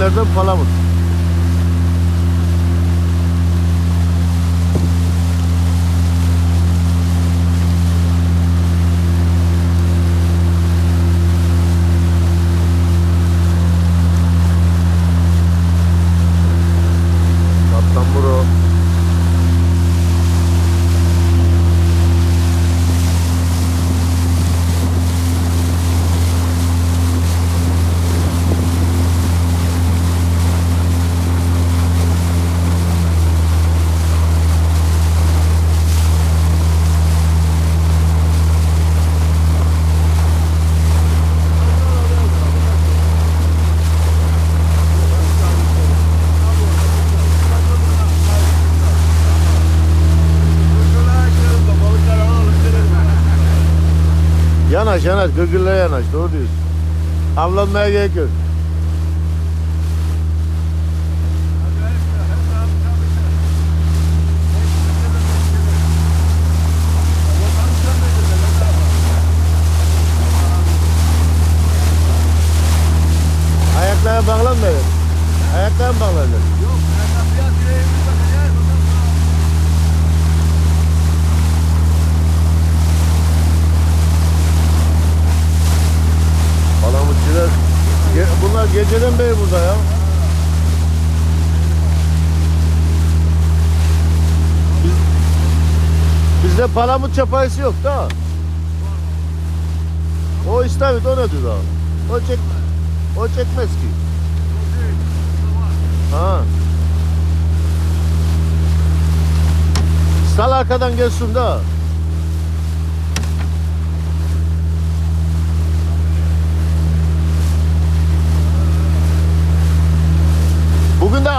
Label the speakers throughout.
Speaker 1: Esenler'den Palamut. Yanaş yanaş, gırgırla yanaş. Doğru diyorsun. Avlanmaya gerek yok. Ayaklara bağlanmıyor. Ayaklara mı bağlanıyor? Palamutçular ge- bunlar geceden beri burada ya. Biz, bizde palamut çapayısı yok da. O istavrit o nedir daha? O çek o çekmez ki. Ha. Sal arkadan gelsin da.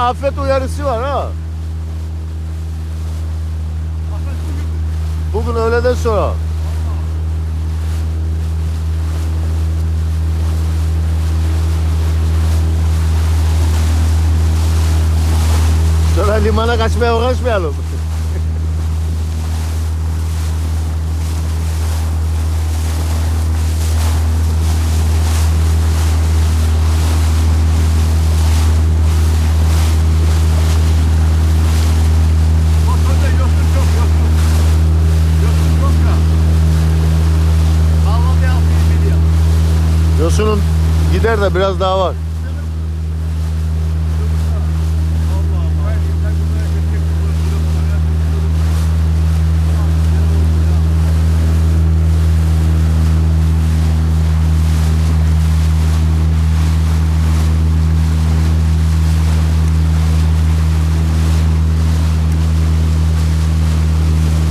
Speaker 1: Afet uyarısı var ha. Bugün öğleden sonra. Sonra limana kaçmaya uğraşmayalım. Yosunun gider de biraz daha var.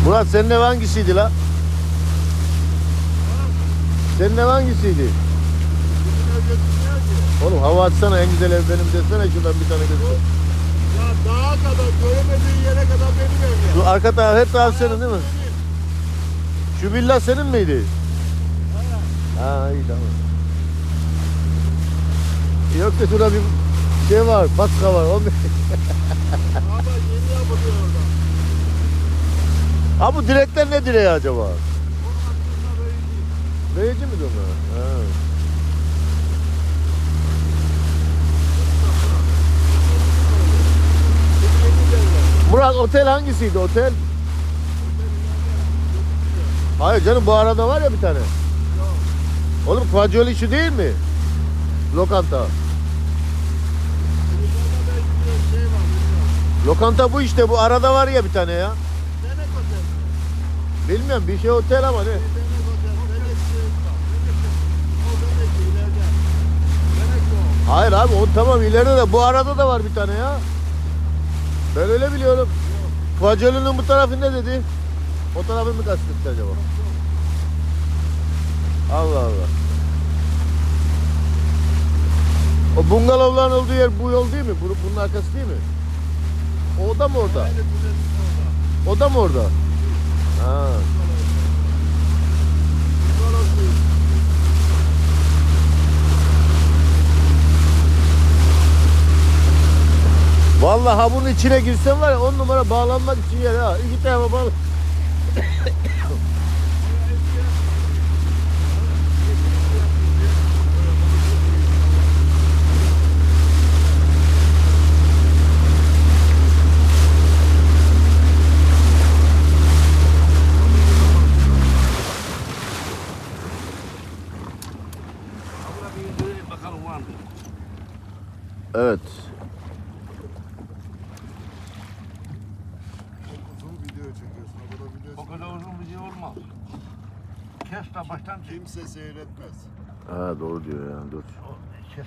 Speaker 1: Murat senin ev hangisiydi la? Senin ev hangisiydi? Hava atsana en güzel ev benim desene şuradan bir tane göster.
Speaker 2: Ya dağa kadar göremediğin yere kadar benim ev ya.
Speaker 1: Şu arka taraf hep taraf senin değil mi? Şu villa senin miydi? Ha iyi tamam. Yok da şurada bir şey var, patka var.
Speaker 2: Ama yeni yapılıyor orada.
Speaker 1: ha bu direkler ne direği acaba? Reyici mi onlar? Ha.
Speaker 2: Yeni
Speaker 1: Murat otel hangisiydi otel? Hayır canım bu arada var ya bir tane. Oğlum Fagioli şu değil mi? Lokanta. Lokanta bu işte bu arada var ya bir tane ya. Bilmiyorum bir şey otel ama ne? Hayır abi o tamam ileride de bu arada da var bir tane ya. Ben öyle biliyorum. Fagioli'nin bu tarafı ne dedi? O tarafı mı kastetti acaba? Allah Allah. O bungalovların olduğu yer bu yol değil mi? Bu- Bunun arkası değil mi? O da mı orada. O da mı orada? Ha. Vallahi bunun içine girsem var ya on numara bağlanmak için yer ha. İki tane
Speaker 3: bağlan.
Speaker 1: Evet.
Speaker 3: Olmaz. Kes de baştan çek.
Speaker 2: kimse seyretmez.
Speaker 1: Ha doğru diyor ya dur.
Speaker 3: O-